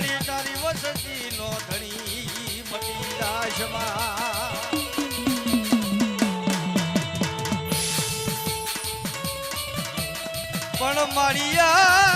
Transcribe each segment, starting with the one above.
મારી તારી વસતી નો ધણી મટી રાશમાં પણ મારિયા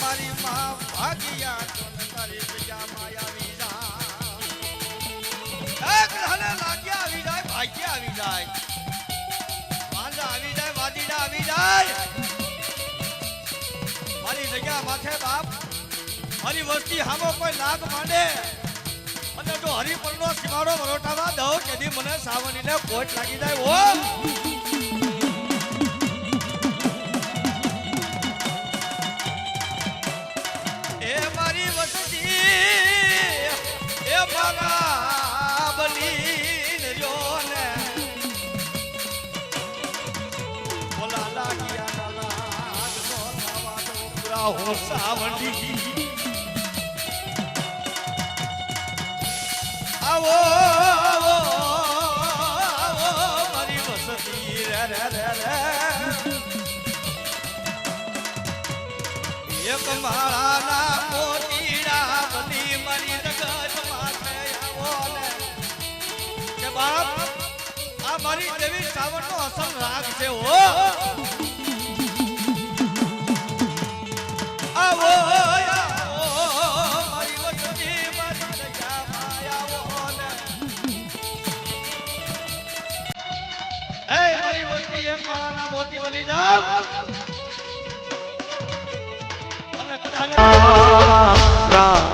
મારી માં ભાગ્યા લાગ્યા આવી જાય, ભાગ્યા આવી જાય. વાંદા આવી જાય, વાદીડા આવી જાય. મારી જગ્યા માથે બાપ, મારી વસ્તી કોઈ નાગ માંડે. અને જો હરિપરનો સીમાડો વરોટાવા દઉં કેદી મને સાવનીને કોટ લાગી જાય ઓ હો સાવંડી આવો આવો આવો મારી વસતી રે રે રે રે એક માળાના મોતીડા બધી મારી જગત માથે આવો ને કે બાપ આ મારી દેવી શ્રાવણનો અસલ રાગ છે, હો। બની જાવ અને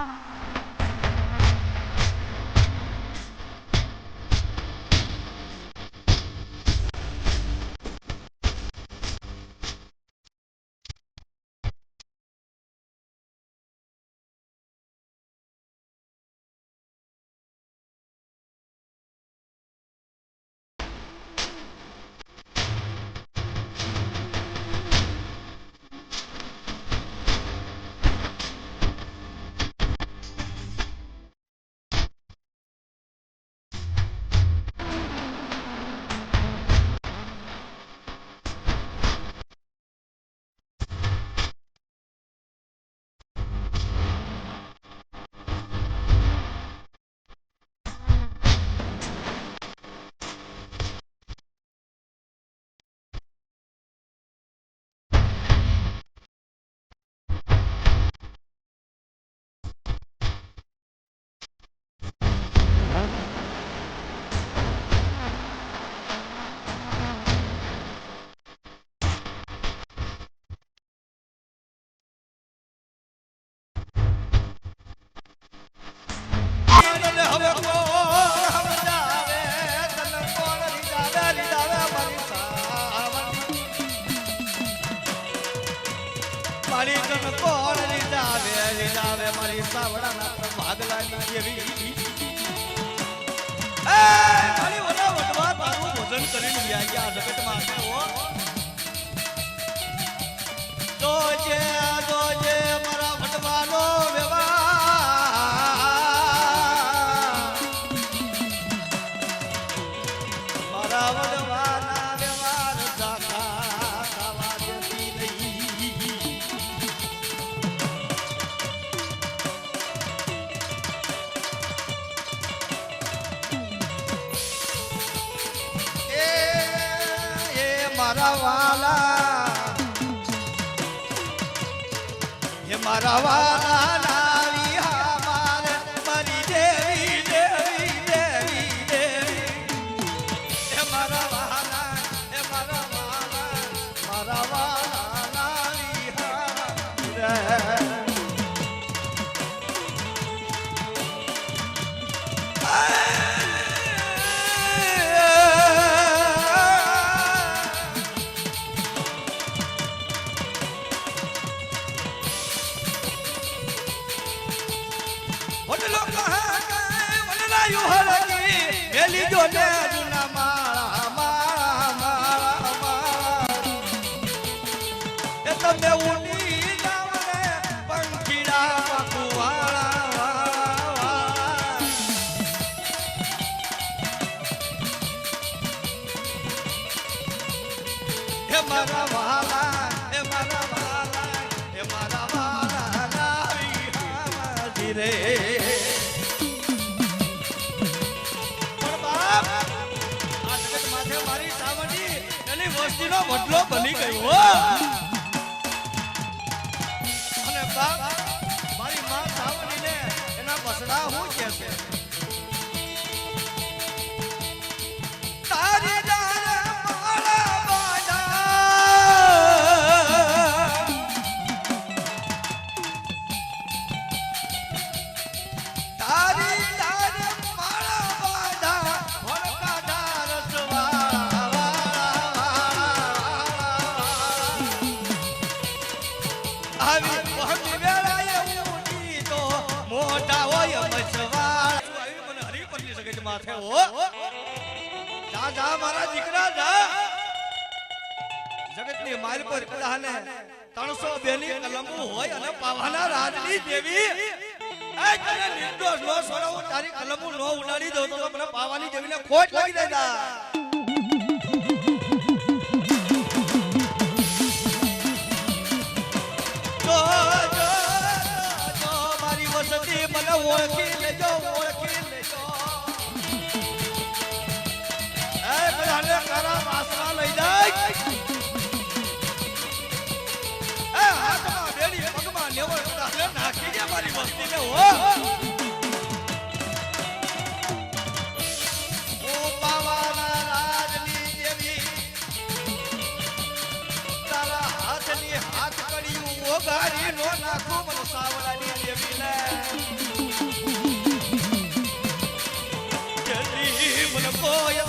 મારી તન કોણ રીજાવે રીજાવે મારી સાવડાના ભાગલાની જેવી. એ, મારી વડા વડવા તારું ભોજન કરીને આ ગયા જગતમાં. છે હો તો જોજે મારા એ હાજી રે. પણ બાપ બની ગયો અને બાપ, મારી માં સાવડીને એના બસડા હું છે તારી મારા દીકરા જા જગતની માલ પર કદાને ત્રણસો બેની કલમો હોય અને પાવાના રાજની દેવી તને નિર્દોષ નો છોડાવું તારી કલમો નો ઉડાડી દઉં તો મને પાવાની દેવીને ખોટ લાગી દેતા ઓળખી લેજો. હાથમાં બેડી પગમાં લેવડ નાખી દે મારી વસ્તીને હો. દેવી નો નાખું મને જલ્દી મને કોઈ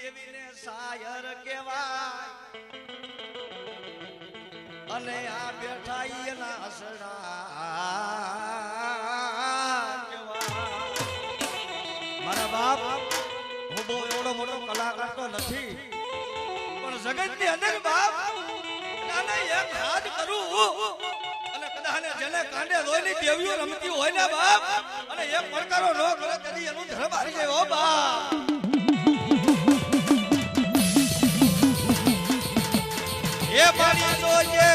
દેવીને સાયર કહેવાય. અને આ બેઠા એના બાપ કલાકાર તો નથી, પણ જગતની અંદર બાપ હાથ કરું. અને જેને કાંડે રોયની દેવીઓ રમતી હોય ને બાપ, અને એક પડકારો ન કરે, તેની એનું ધર્મ હારી જાય. હો બાપ. એ પાણી જોજે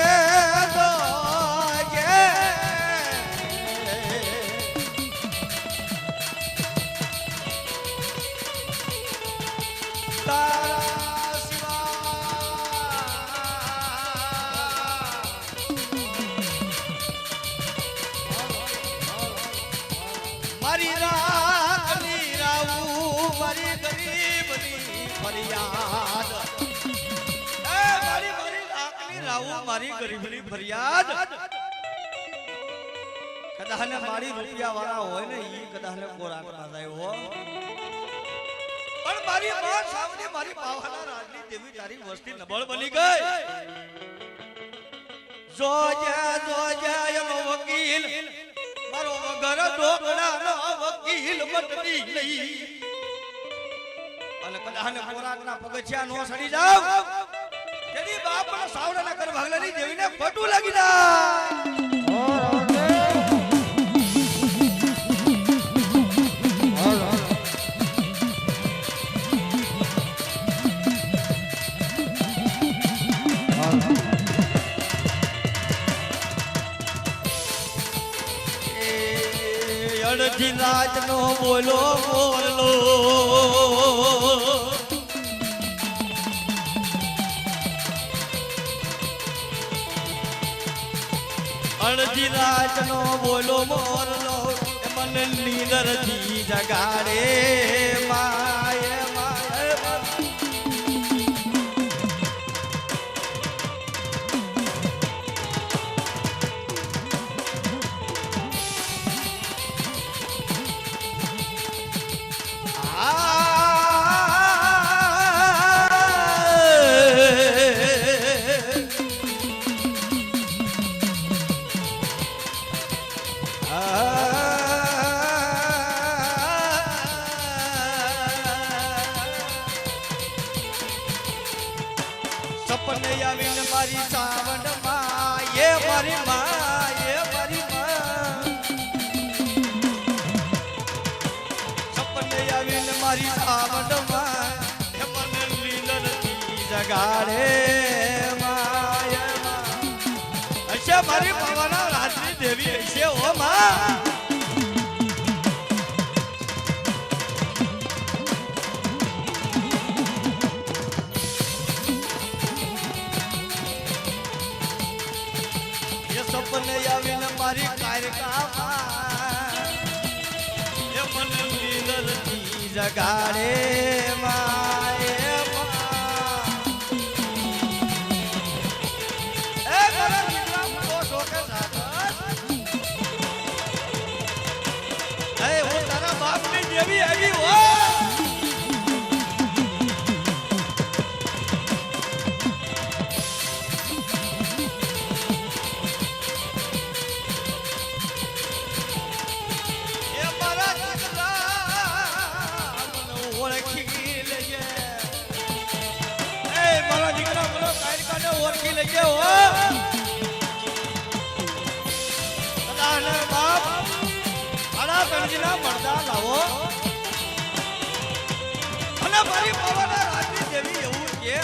જોજે. તારા મારી ગરીબની ફરિયાદ. કદાચ મારી રૂપિયા વાળા હોય ને ઈ કદાચ ખોરાક ના થાય હો. પણ મારી માં સામે મારી પાવાના રાજની દેવી તારી વસ્તી નબળ બની ગઈ. જોજે જોજે એનો વકીલ. મારો વગર ઢોકળાનો વકીલ બદલી નહીં. અને કદાચ ખોરાકના પગથિયા નો સડી જાવ. તેની બાપના સાવડાના ભાગલાની દેવીને ખોટું લાગી જાય. અડધી રાતનો બોલો બોલો અડધી રાતનો બોલો મોરલો મને નીંદરથી જગાડે માય સપને આવીને મારી કારકામાં. એ મને લીલનથી જગાડે માય આડા પડદા લાવો. અને મારી પવન રાજની દેવી એવું કે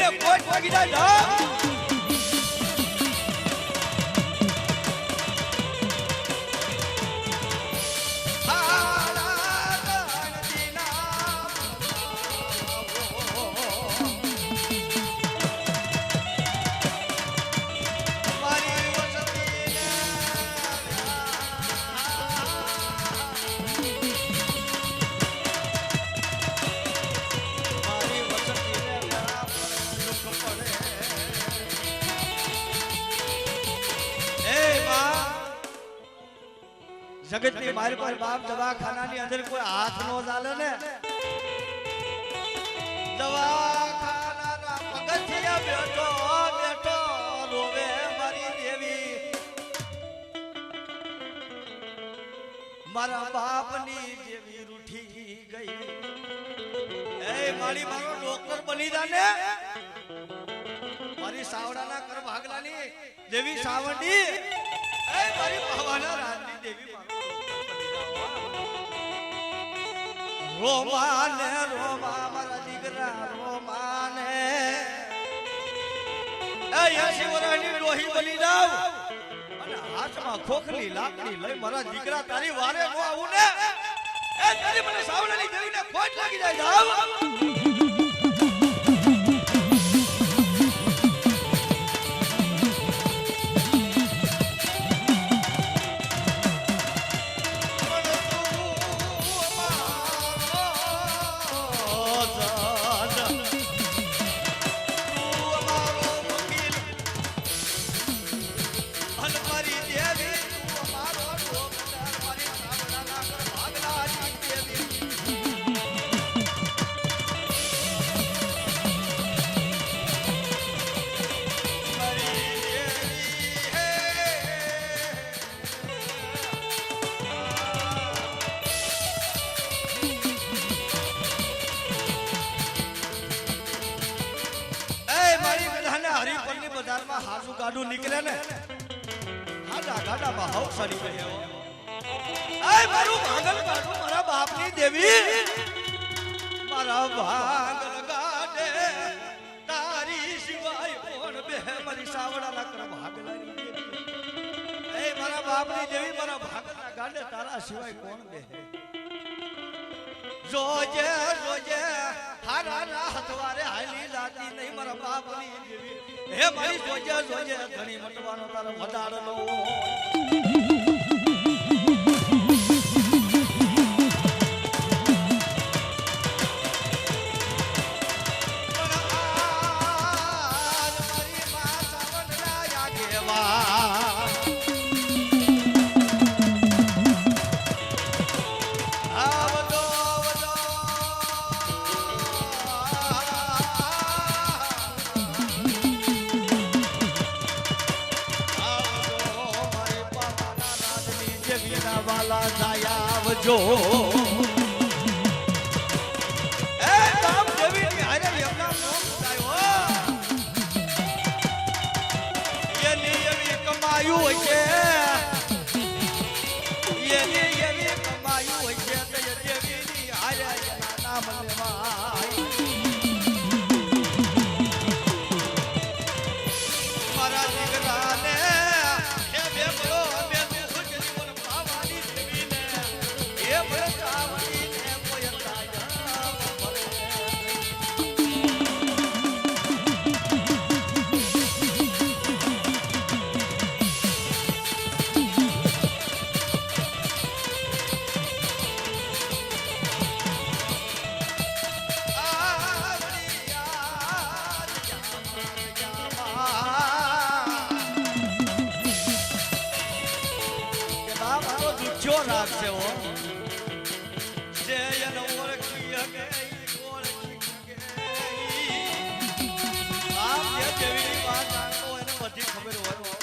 તાવડાની દેવીને કોઈ ભાગી જગતની મારી પર બાપ દવાખાનાની અંદર કોઈ હાથ નો ચાલે ને. દવાખાનાના પગથિયા બેઠો બેઠો, રોવે મારી દેવી. મારા બાપની જેવી રૂઠી ગઈ. એ મારી મારો ડોક્ટર બની જાને મારી સાવડાના કર ભાગલાની દેવી સાવડી એ મારી ભાવાના રોમાને, રોમા, મારા દીકરા, રોમાને. બની જાવ. અને હાથમાં લાકડી મારા દીકરા તારી વારે નો આવું ને? એ તારી મને ખોટ લાગી જાય, જાવ. એ મારું ભાગલ ગાડું મારા બાપની દેવી. મારા મારી બાપની દેવી ગાડે તારા સિવાય કોણ બે? જોજે જોજે હારા ના હથવારે હાલી જાતી નહીં મારા બાપની દેવી. હે મારી જોજે જોજે ઘણી મટવાનો તારો વધારનો વાલા જાય આવજો. રાખશે જે એને ઓળખી એને બધી ખબર હોય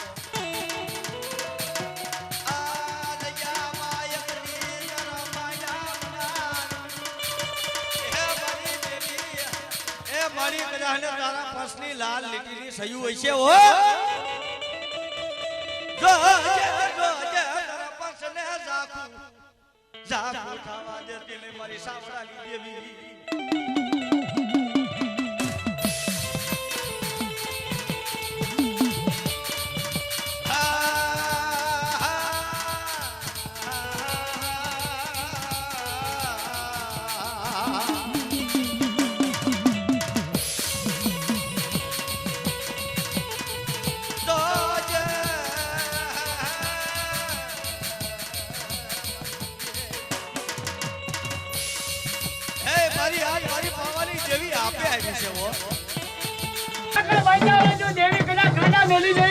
મારી કદાને તારા પર્સની લાલ લીટીની સયું છે હો. ઝાકું ખાવા દે નહીં મારી સાવડાની દેવી. চলি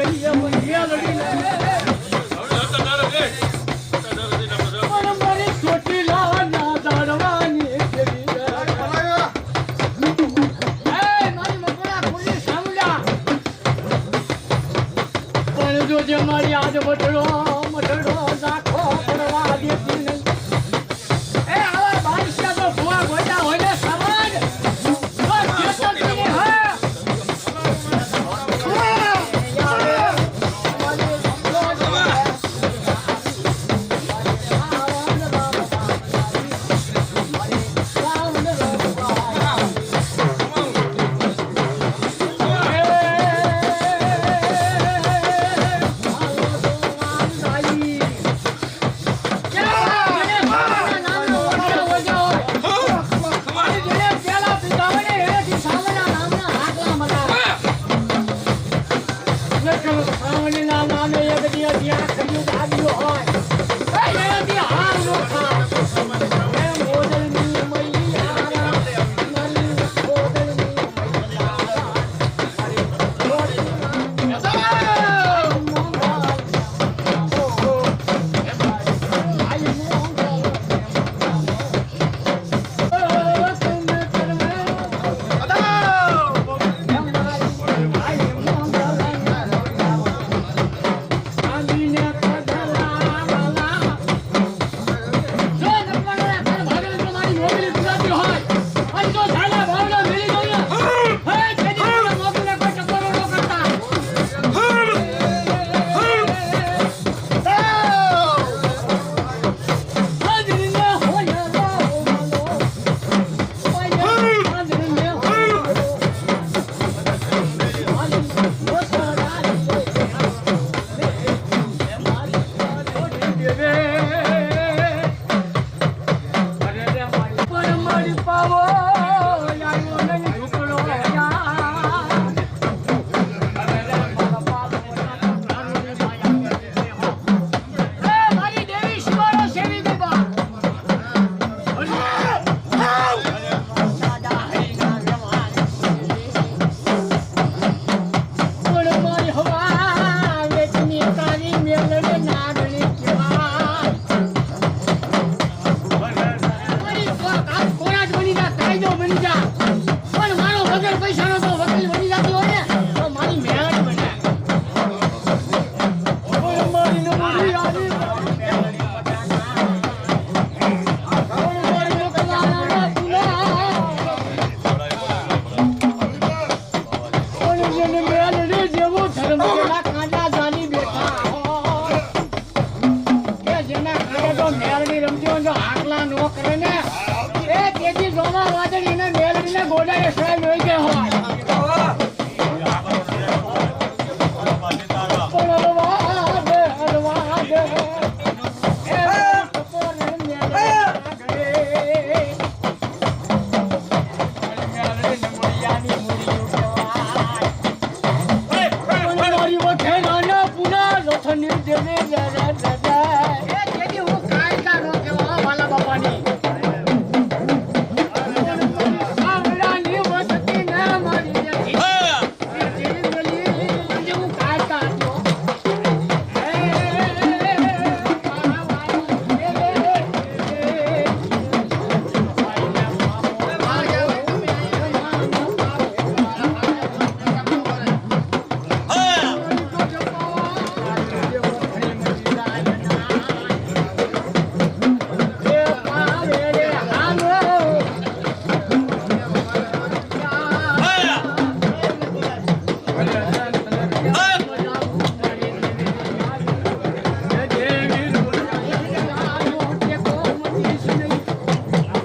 ની ઘેર